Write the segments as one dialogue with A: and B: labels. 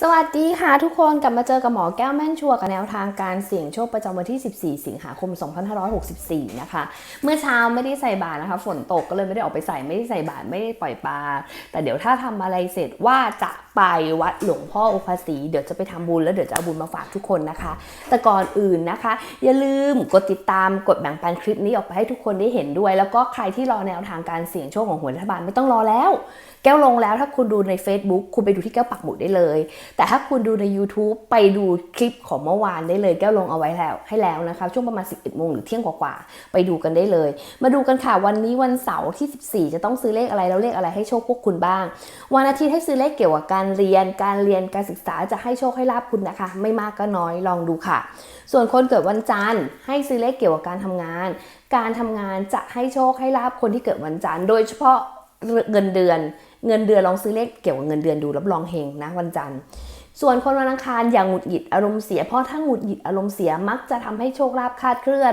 A: สวัสดีค่ะทุกคนกลับมาเจอกับหมอแก้วแม่นชัวร์กับแนวทางการเสี่ยงโชคประจำวันที่ 14 สิงหาคม 2564 นะคะ เมื่อเช้าไม่ได้ใส่บาตรนะคะ ฝนตกก็เลยไม่ได้ออกไปใส่ไม่ได้ใส่บาตรไม่ได้ปล่อยปลาแต่เดี๋ยวถ้าทำอะไรเสร็จว่าจะไปวัดหลวงพ่อโอภาสีเดี๋ยวจะไปทำบุญแล้วเดี๋ยวจะเอาบุญมาฝากทุกคนนะคะ แต่ก่อนอื่นนะคะ อย่าลืมกดติดตามกดแบ่งปันคลิปนี้ออกไปให้ทุกคนได้เห็นด้วย แล้วก็ใครที่รอแนวทางการเสี่ยงโชคของหัวรัฐบาลไม่ต้องรอแล้ว แก้วลงแล้วถ้าคุณดูใน Facebook คุณไปดูที่แก้วปักหมุดได้เลยแต่ถ้าคุณดูใน YouTube ไปดูคลิปของเมื่อวานได้เลยแก้วลงเอาไว้แล้ว ให้แล้วนะคะช่วงประมาณ 11โมงหรือเที่ยงกว่าๆไปดูกันได้เลย มาดูกันค่ะวันนี้วันเสาร์ที่ 14 จะต้องซื้อเลขอะไรแล้วเลขอะไรให้โชคพวกคุณบ้าง วันอาทิตย์ให้ซื้อเลขเกี่ยวกับการเรียนการเรียนการศึกษาจะให้โชคให้ลาบคุณนะคะ ไม่มากก็น้อยลองดูค่ะ ส่วนคนเกิดวันจันทร์ให้ซื้อเลขเกี่ยวกับการทำงาน การทำงานจะให้โชคให้ลาบคนที่เกิดวันจันทร์โดยเฉพาะเงินเดือน เงินเดือนลองซื้อเลขเกี่ยวกับเงินเดือนดูรับรองเฮงนะวันจันทร์ ส่วนคนวันอังคารอย่างหงุดหงิดอารมณ์เสียเพราะถ้าหงุดหงิดอารมณ์เสียมักจะทำให้โชคลาภคาดเคลื่อน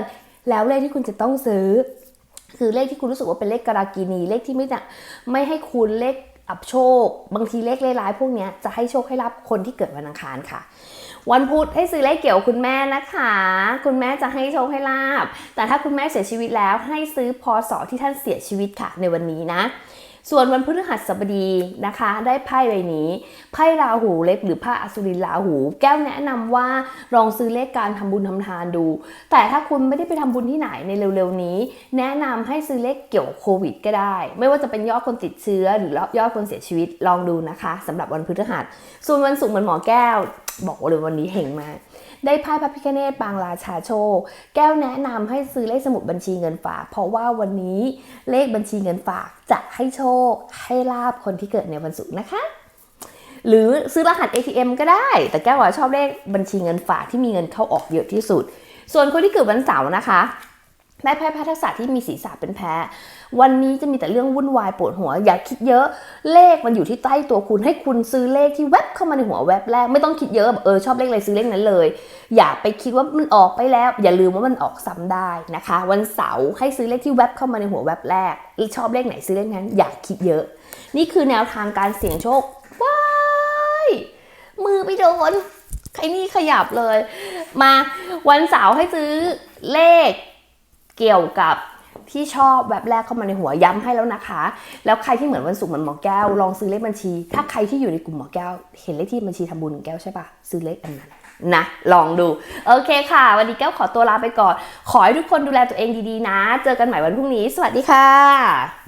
A: แล้วเลขที่คุณจะต้องซื้อ คือเลขที่คุณรู้สึกว่าเป็นเลขกรากินีเลขที่ไม่จะไม่ให้คุณเลขอับโชค บางทีเลขร้ายๆพวกนี้จะให้โชคให้ลาบคนที่เกิดวันอังคารค่ะ วันพุธให้ซื้อเลขเกี่ยวกับคุณแม่นะคะ คุณแม่จะให้โชคให้ลาบแต่ถ้าคุณแม่เสียชีวิตแล้วให้ซื้อพศที่ท่านเสียชีวิตค่ะในวันนี้นะ ส่วนวันพฤหัสบดีนะคะ ได้ไพ่ใบนี้ไพ่ราหูเล็กหรือพระอสุรินราหู แก้วแนะนำว่าลองซื้อเลขการทำบุญทำทานดู แต่ถ้าคุณไม่ได้ไปทำบุญที่ไหนในเร็วๆนี้ แนะนำให้ซื้อเลขเกี่ยวโควิด ก็ได้ ไม่ว่าจะเป็นยอดคนติดเชื้อ หรือยอดคนเสียชีวิตลองดูนะคะสำหรับวันพฤหัส ส่วนวันศุกร์เหมือนหมอแก้ว บอกเลยวันนี้เฮงมากได้ไพ่พระพิคเนตปางราชาโชค แก้วแนะนำให้ซื้อเลขสมุดบัญชีเงินฝาก เพราะว่าวันนี้เลขบัญชีเงินฝากจะให้โชค ให้ลาบคนที่เกิดในวันศุกร์นะคะ หรือซื้อรหัส ATM ก็ได้ แต่แก้วว่าชอบเลขบัญชีเงินฝากที่มีเงินเข้าออกเยอะที่สุด ส่วนคนที่เกิดวันเสาร์นะคะ ได้ไพ่พัทศาสตร์ที่มีศีรษะเป็นแพ้ วันนี้จะมีแต่เรื่องวุ่นวายปวดหัว อย่าคิดเยอะ เลขมันอยู่ที่ใต้ตัวคุณให้คุณซื้อเลขที่แวบเข้ามาในหัวแวบแรกไม่ต้องคิดเยอะแบบเออชอบเลขอะไรซื้อเลขนั้นเลย อย่าไปคิดว่ามันออกไปแล้ว อย่าลืมว่ามันออกซ้ำได้นะคะ วันเสาร์ให้ซื้อเลขที่แวบเข้ามาในหัวแวบแรกชอบเลขไหนซื้อเลขนั้น อย่าคิดเยอะ นี่คือแนวทางการเสี่ยงโชคว้ายมือไปโดนใครนี่ขยับเลย มาวันเสาร์ให้ซื้อเลข เกี่ยวกับที่ชอบแบบแรกเข้ามาในหัวย้ำให้แล้วนะคะ แล้วใครที่เหมือนวันศุกร์เหมือนหมอแก้วลองซื้อเลขบัญชี ถ้าใครที่อยู่ในกลุ่มหมอแก้ว เห็นเลขที่บัญชีทำบุญแก้วใช่ปะซื้อเลขอันนั้นนะลองดู โอเคค่ะ วันนี้แก้วขอตัวลาไปก่อน ขอให้ทุกคนดูแลตัวเองดีๆนะ เจอกันใหม่วันพรุ่งนี้ สวัสดีค่ะ